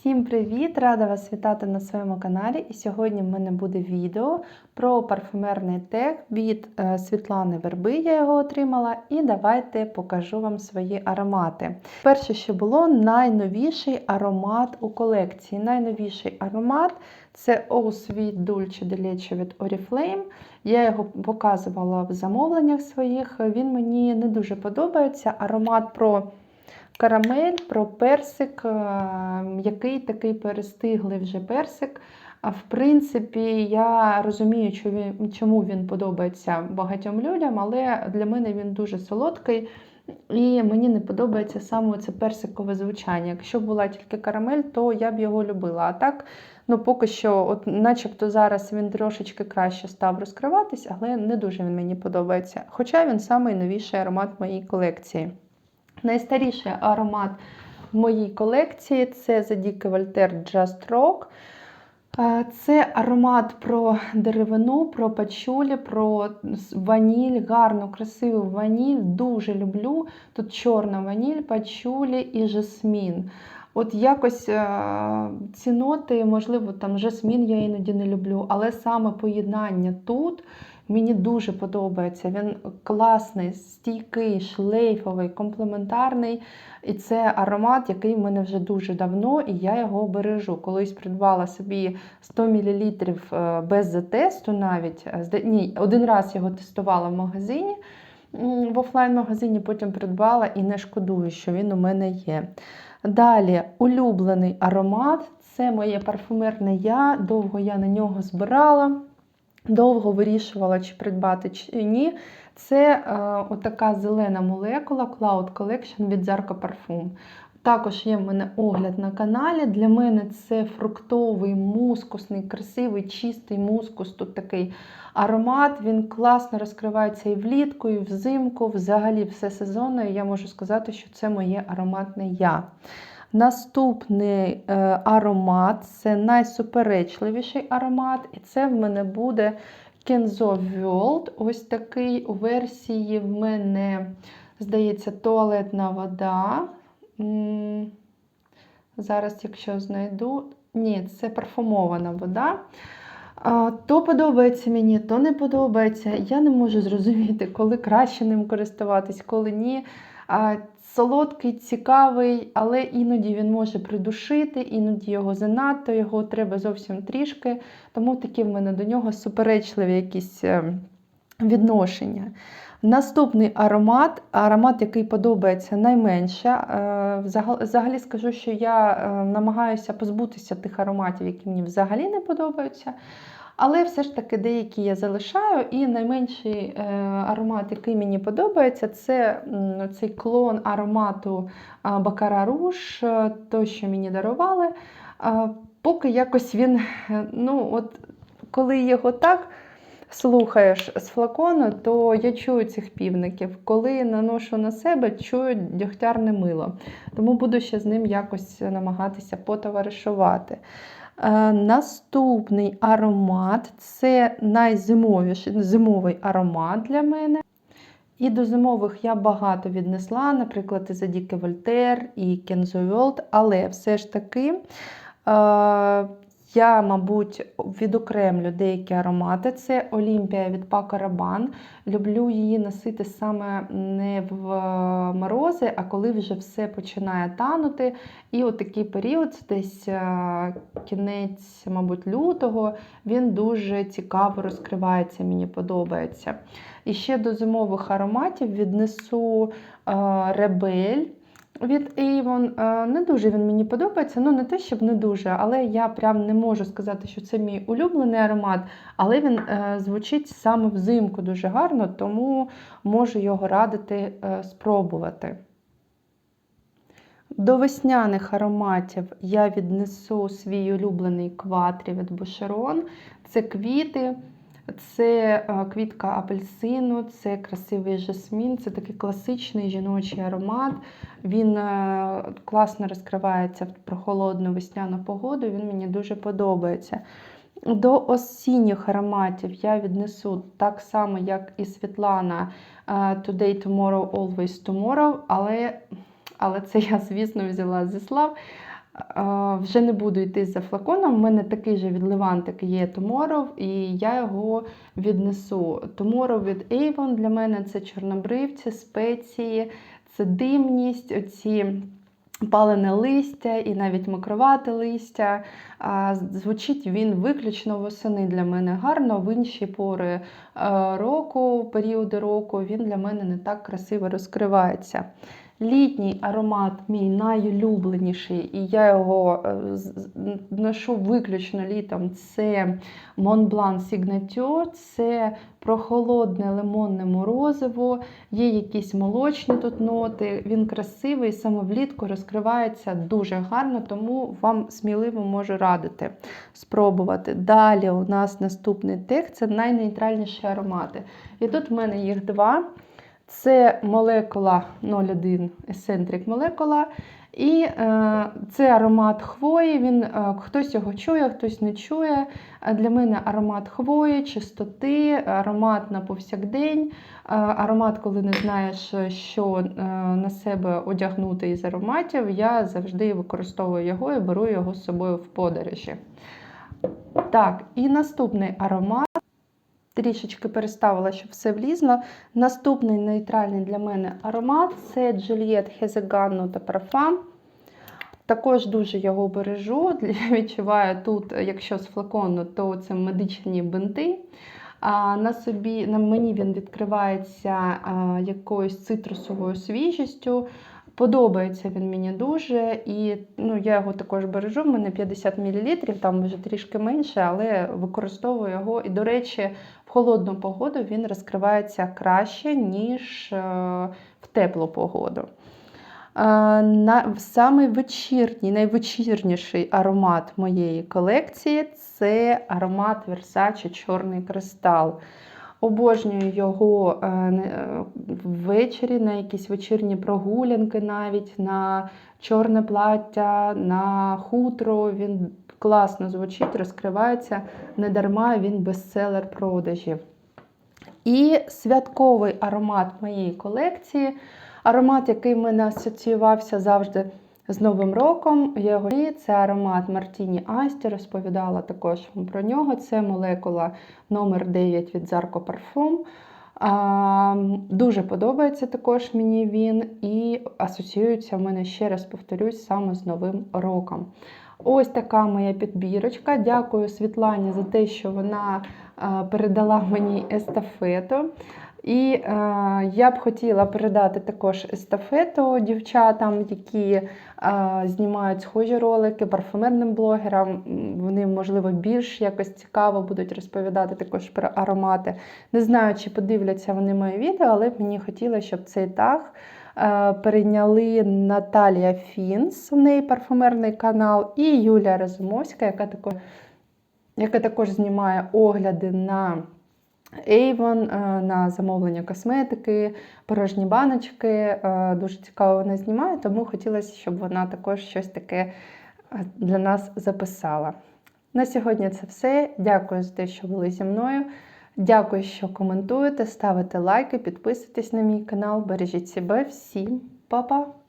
Всім привіт! Рада вас вітати на своєму каналі. І сьогодні в мене буде відео про парфюмерний тег від е, Світлани Верби. Я його отримала, і давайте покажу вам свої аромати. Перше, що було, найновіший аромат у колекції. Найновіший аромат це Oh Sweet Dulce de від Oriflame. Я його показувала в замовленнях своїх. Він мені не дуже подобається. Аромат про карамель, про персик, е, м'який такий перестиглий вже персик. А в принципі, я розумію, чому він подобається багатьом людям, але для мене він дуже солодкий. І мені не подобається саме це персикове звучання. Якщо була тільки карамель, то я б його любила. А так, ну поки що, от начебто зараз він трошечки краще став розкриватись, але не дуже він мені подобається. Хоча він найновіший аромат моєї колекції. Найстаріший аромат в моїй колекції це Задіки Вольтер Just Rock. Це аромат про деревину, про пачулі, про ваніль, гарну, красиву ваніль. Дуже люблю. Тут чорна ваніль, пачулі і жасмін. От якось ціноти, можливо, там жасмін я іноді не люблю, але саме поєднання тут Мені дуже подобається. Він класний, стійкий, шлейфовий, комплементарний. І це аромат, який в мене вже дуже давно, і я його бережу. Колись придбала собі 100 мл е, без затесту навіть. Ні, Один раз його тестувала в магазині, в офлайн-магазині, потім придбала і не шкодую, що він у мене є. Далі, улюблений аромат це моє парфумерне я. Довго я на нього збирала. Довго вирішувала, чи придбати, чи ні. Це е, отака зелена молекула Cloud Collection від Zarco Parfum. Також є в мене огляд на каналі. Для мене це фруктовий, мускусний, красивий, чистий мускус. Тут такий аромат. Він класно розкривається і влітку, і взимку. Взагалі все сезонно. І я можу сказати, що це моє ароматне я. Наступний е, аромат це найсуперечливіший аромат, і це в мене буде Kenzo World. Ось такий у версії в мене, здається, туалетна вода. Зараз, якщо знайду, ні, це парфумована вода. То подобається мені, то не подобається. Я не можу зрозуміти, коли краще ним користуватись, коли ні. Солодкий, цікавий, але іноді він може придушити, іноді його занадто, його треба зовсім трішки. Тому такі в мене до нього суперечливі якісь е, відношення. Наступний аромат, аромат, який подобається найменше. Е, взагалі скажу, що я е, намагаюся позбутися тих ароматів, які мені взагалі не подобаються. Але все ж таки деякі я залишаю. І найменший е, аромат, який мені подобається, це цей клон аромату Бакара Руш, той, що мені дарували. Поки якось він, ну от коли його так слухаєш з флакону, то я чую цих півників. Коли наношу на себе, чую дьогтярне мило. Тому буду ще з ним якось намагатися потоваришувати. Е, наступний аромат це найзимовіший зимовий аромат для мене. І до зимових я багато віднесла, наприклад, і Задіки Вольтер, і Кензо але все ж таки е, я, мабуть, відокремлю деякі аромати. Це Олімпія від Paco Rabanne. Люблю її носити саме не в морози, а коли вже все починає танути. І от такий період, десь е, кінець, мабуть, лютого, він дуже цікаво розкривається, мені подобається. І ще до зимових ароматів віднесу ребель. Від Avon е, не дуже він мені подобається, ну не те, щоб не дуже, але я прям не можу сказати, що це мій улюблений аромат, але він е, звучить саме взимку дуже гарно, тому можу його радити е, спробувати. До весняних ароматів я віднесу свій улюблений кватрі від Boucheron. Це квіти. Це е, квітка апельсину, це красивий жасмін, це такий класичний жіночий аромат. Він е, класно розкривається в прохолодну весняну погоду, він мені дуже подобається. До осінніх ароматів я віднесу так само, як і Світлана е, Today, Tomorrow, Always Tomorrow, але але це я, звісно, взяла зі слав. Вже не буду йти за флаконом. У мене такий же від Левантик є Tomorrow, і я його віднесу. Tomorrow від Avon для мене це чорнобривці, спеції, це димність, оці палене листя і навіть мокровате листя. Звучить він виключно восени для мене гарно, в інші пори е, року, періоди року він для мене не так красиво розкривається. Літній аромат мій найулюбленіший, і я його е, ношу виключно літом. Це Blanc Signature, це прохолодне лимонне морозиво, є якісь молочні тут ноти. Він красивий, саме влітку розкривається дуже гарно, тому вам сміливо можу радити спробувати. Далі у нас наступний тех це найнейтральніші аромати. І тут в мене їх два. Це молекула 01 Eccentric молекула. І е, це аромат хвої. Він, е, хтось його чує, хтось не чує. Для мене аромат хвої, чистоти, аромат на повсякдень, е, аромат, коли не знаєш, що е, на себе одягнути із ароматів. Я завжди використовую його і беру його з собою в подорожі. Так, і наступний аромат. Трішечки переставила, щоб все влізло. Наступний нейтральний для мене аромат це Juliette Hezegan та Parfum. Також дуже його бережу. Відчуваю тут, якщо з флакону, то це медичні бинти. На собі, на мені він відкривається якоюсь цитрусовою свіжістю. Подобається він мені дуже, і ну, я його також бережу. В мене 50 мл, там вже трішки менше, але використовую його. І, до речі, в холодну погоду він розкривається краще, ніж е, в теплу погоду. Е, На, самий вечірній, найвечірніший аромат моєї колекції це аромат Versace Чорний кристал. Обожнюю його е, е, ввечері, на якісь вечірні прогулянки, навіть на чорне плаття, на хутро. Він класно звучить, розкривається. Недарма він бестселер продажів. І святковий аромат моєї колекції. Аромат, який мене асоціювався завжди з Новим роком. Його це аромат Мартіні Асті, розповідала також вам про нього. Це молекула номер 9 від Zarco Parfum. А, дуже подобається також мені він і асоціюється в мене, ще раз повторюсь, саме з Новим роком. Ось така моя підбірочка. Дякую Світлані за те, що вона передала мені естафету. І е, я б хотіла передати також естафету дівчатам, які е, знімають схожі ролики, парфумерним блогерам. Вони, можливо, більш якось цікаво будуть розповідати також про аромати. Не знаю, чи подивляться вони моє відео, але мені хотілося, щоб цей таг е, перейняли Наталія Фінс, у неї парфумерний канал, і Юлія Разумовська, яка також, яка також знімає огляди на. Avon е, на замовлення косметики, порожні баночки. Е, Дуже цікаво вона знімає, тому хотілося, щоб вона також щось таке е, для нас записала. На сьогодні це все. Дякую за те, що були зі мною. Дякую, що коментуєте, ставите лайки, підписуйтесь на мій канал. Бережіть себе. Всім па-па!